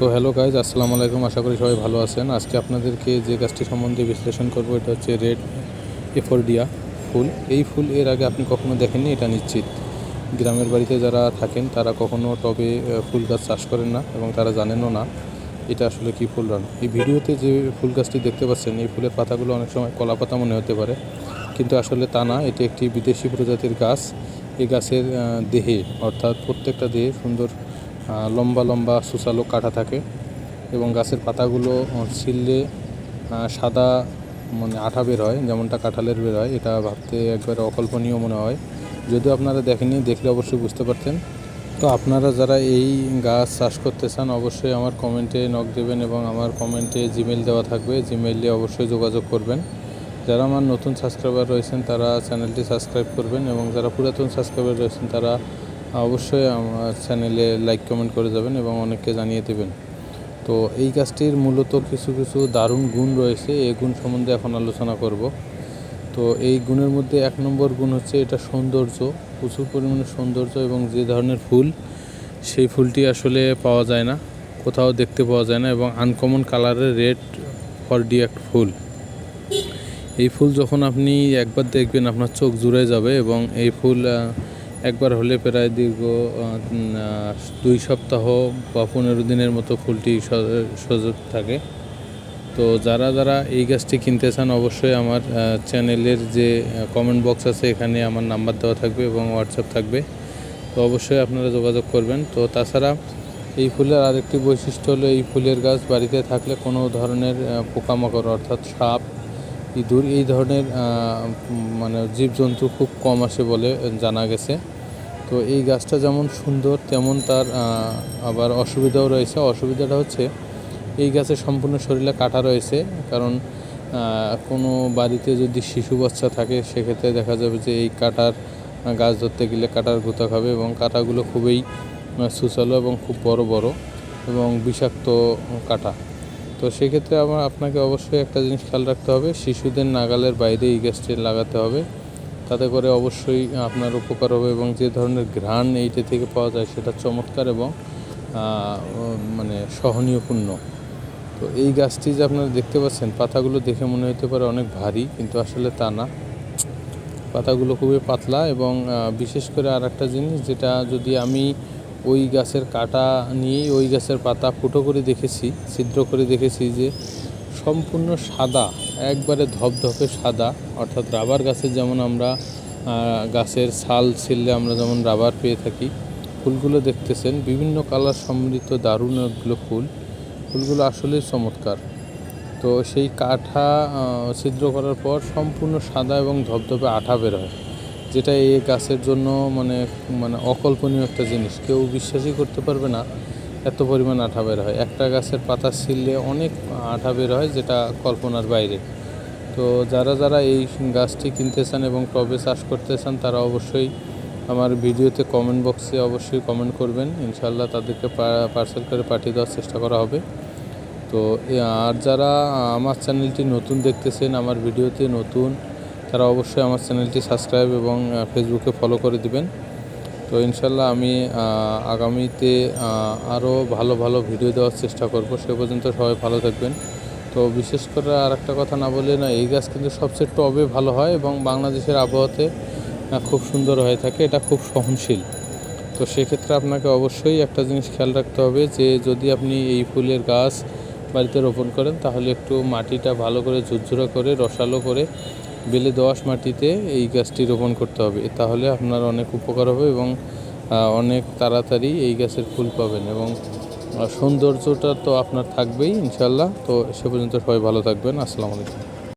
তো hello guys আসসালামু আলাইকুম। আশা করি সবাই ভালো আছেন। আজকে আপনাদেরকে যে গাছটি সম্বন্ধে বিশ্লেষণ করব, এটা হচ্ছে রেড এফোরডিয়া ফুল। এই ফুল এর আগে আপনি কখনো দেখেননি? এটা নিশ্চিত। গ্রামের বাড়িতে যারা থাকেন, তারা কখনো টবে ফুল গাছ চাষ করেন না এবং তারা জানেনও না এটা আসলে কী ফুল রান এই ভিডিওতে যে ফুল গাছটি দেখতে পাচ্ছেন, এই ফুলের পাতাগুলো অনেক সময় কলা পাতা মনে হতে পারে, কিন্তু আসলে তা না। এটি একটি বিদেশি প্রজাতির গাছ। এই গাছের দেহে, অর্থাৎ প্রত্যেকটা দেহে সুন্দর লম্বা লম্বা সুসালো কাটা থাকে এবং গাছের পাতাগুলো ছিললে সাদা মানে আঠা বের হয়, যেমনটা কাঁঠালের বের হয়, এটা ভাবতে একবারে অকল্পনীয় মনে হয়। যদিও আপনারা দেখেননি, দেখলে অবশ্যই বুঝতে পারতেন। তো আপনারা যারা এই গাছ চাষ করতে চান, অবশ্যই আমার কমেন্টে নক দেবেন এবং আমার কমেন্টে জিমেল দেওয়া থাকবে। জিমেইলে অবশ্যই যোগাযোগ করবেন। যারা আমার নতুন সাবস্ক্রাইবার রয়েছেন, তারা চ্যানেলটি সাবস্ক্রাইব করবেন এবং যারা পুরাতন সাবস্ক্রাইবার রয়েছেন, তারা অবশ্যই আমার চ্যানেলে লাইক কমেন্ট করে যাবেন এবং অনেককে জানিয়ে দেবেন। তো এই গাছটির মূলত কিছু কিছু দারুণ গুণ রয়েছে। এই গুণ সম্বন্ধে এখন আলোচনা করব। তো এই গুণের মধ্যে এক নম্বর গুণ হচ্ছে এটা সৌন্দর্য, প্রচুর পরিমাণে সৌন্দর্য এবং যে ধরনের ফুল, সেই ফুলটি আসলে পাওয়া যায় না, কোথাও দেখতে পাওয়া যায় না এবং আনকমন কালারের রেড ফরডি একটা ফুল। এই ফুল যখন আপনি একবার দেখবেন, আপনার চোখ জুড়ে যাবে এবং এই ফুল একবার হলে প্রায় দীর্ঘ দুই সপ্তাহ বা পনেরো দিনের মতো ফুলটি স- সজীব থাকে। তো যারা যারা এই গাছটি কিনতে চান, অবশ্যই আমার চ্যানেলের যে কমেন্ট বক্স আছে, এখানে আমার নাম্বার দেওয়া থাকবে এবং হোয়াটসঅ্যাপ থাকবে। তো অবশ্যই আপনারা যোগাযোগ করবেন। তো তাছাড়া এই ফুলের আরেকটি বৈশিষ্ট্য হলো, এই ফুলের গাছ বাড়িতে থাকলে কোনো ধরনের পোকামাকড় অর্থাৎ সাপ, ইঁদুর, এই ধরনের মানে জীবজন্তু খুব কম আসে বলে জানা গেছে। তো এই গাছটা যেমন সুন্দর, তেমন তার আবার অসুবিধাও রয়েছে। অসুবিধাটা হচ্ছে, এই গাছের সম্পূর্ণ শরীরে কাটা রয়েছে। কারণ কোনো বাড়িতে যদি শিশু বাচ্চা থাকে, সেক্ষেত্রে দেখা যাবে যে এই কাটার গাছ ধরতে গেলে কাটার গুঁতা খাবে এবং কাটাগুলো খুবই সুচালো এবং খুব বড় বড় এবং বিষাক্ত কাটা। তো সেক্ষেত্রে আমার, আপনাকে অবশ্যই একটা জিনিস খেয়াল রাখতে হবে, শিশুদের নাগালের বাইরে এই গাছটি লাগাতে হবে। তাতে করে অবশ্যই আপনার উপকার হবে এবং যে ধরনের ঘ্রাণ এইটা থেকে পাওয়া যায় সেটা চমৎকার এবং মানে সহনীয়পূর্ণ। তো এই গাছটি যে আপনারা দেখতে পাচ্ছেন, পাতাগুলো দেখে মনে হতে পারে অনেক ভারী, কিন্তু আসলে তা না। পাতাগুলো খুবই পাতলা এবং বিশেষ করে আর একটা জিনিস যেটা যদি আমি ওই গাছের কাটা নিয়েই ওই গাছের পাতা ফুটো করে দেখেছি, ছিদ্র করে দেখেছি যে সম্পূর্ণ সাদা, একবারে ধপধপে সাদা, অর্থাৎ রাবার গাছের যেমন আমরা গাছের ছাল ছিললে আমরা যেমন রাবার পেয়ে থাকি, ফুলগুলো দেখতেছেন, বিভিন্ন কালার সমৃদ্ধ দারুণ এগুলো ফুল, ফুলগুলো আসলেই চমৎকার। তো সেই কাঠা ছিদ্র করার পর সম্পূর্ণ সাদা এবং ধবধবে আঠা বের হয়, যেটা এই গাছের জন্য মানে মানে অকল্পনীয় একটা জিনিস, কেউ বিশ্বাসই করতে পারবে না এত পরিমাণ আঠা বের হয়। একটা গাছের পাতা ছিললে অনেক আঠা বের হয় যেটা কল্পনার বাইরে। তো যারা যারা এই গাছটি কিনতে চান এবং টবে চাষ করতে চান, তারা অবশ্যই আমার ভিডিওতে কমেন্ট বক্সে অবশ্যই কমেন্ট করবেন। ইনশাল্লাহ তাদেরকে পার্সেল করে পাঠিয়ে দেওয়ার চেষ্টা করা হবে। তো আর যারা আমার চ্যানেলটি নতুন দেখতেছেন, আমার ভিডিওতে নতুন, তারা অবশ্যই আমার চ্যানেলটি সাবস্ক্রাইব এবং ফেসবুকে ফলো করে দিবেন। তো ইনশাল্লাহ আমি আগামীতে আরও ভালো ভালো ভিডিও দেওয়ার চেষ্টা করব। সে পর্যন্ত সবাই ভালো থাকবেন। তো বিশেষ করে আর একটা কথা না বলে না, এই গাছ কিন্তু সবচেয়ে টবে ভালো হয় এবং বাংলাদেশের আবহাওয়াতে খুব সুন্দর হয়ে থাকে। এটা খুব সহনশীল। তো সেক্ষেত্রে আপনাকে অবশ্যই একটা জিনিস খেয়াল রাখতে হবে যে, যদি আপনি এই ফুলের গাছ বাড়িতে রোপণ করেন, তাহলে একটু মাটিটা ভালো করে ঝুরঝুরা করে, রসালো করে বেলে দোআঁশ মাটিতে এই গাছটি রোপণ করতে হবে। তাহলে আপনার অনেক উপকার হবে এবং অনেক তাড়াতাড়ি এই গাছের ফুল পাবেন এবং সৌন্দর্যটা তো আপনার থাকবেই ইনশাল্লাহ তো সে পর্যন্ত সবাই ভালো থাকবেন। আসসালামু আলাইকুম।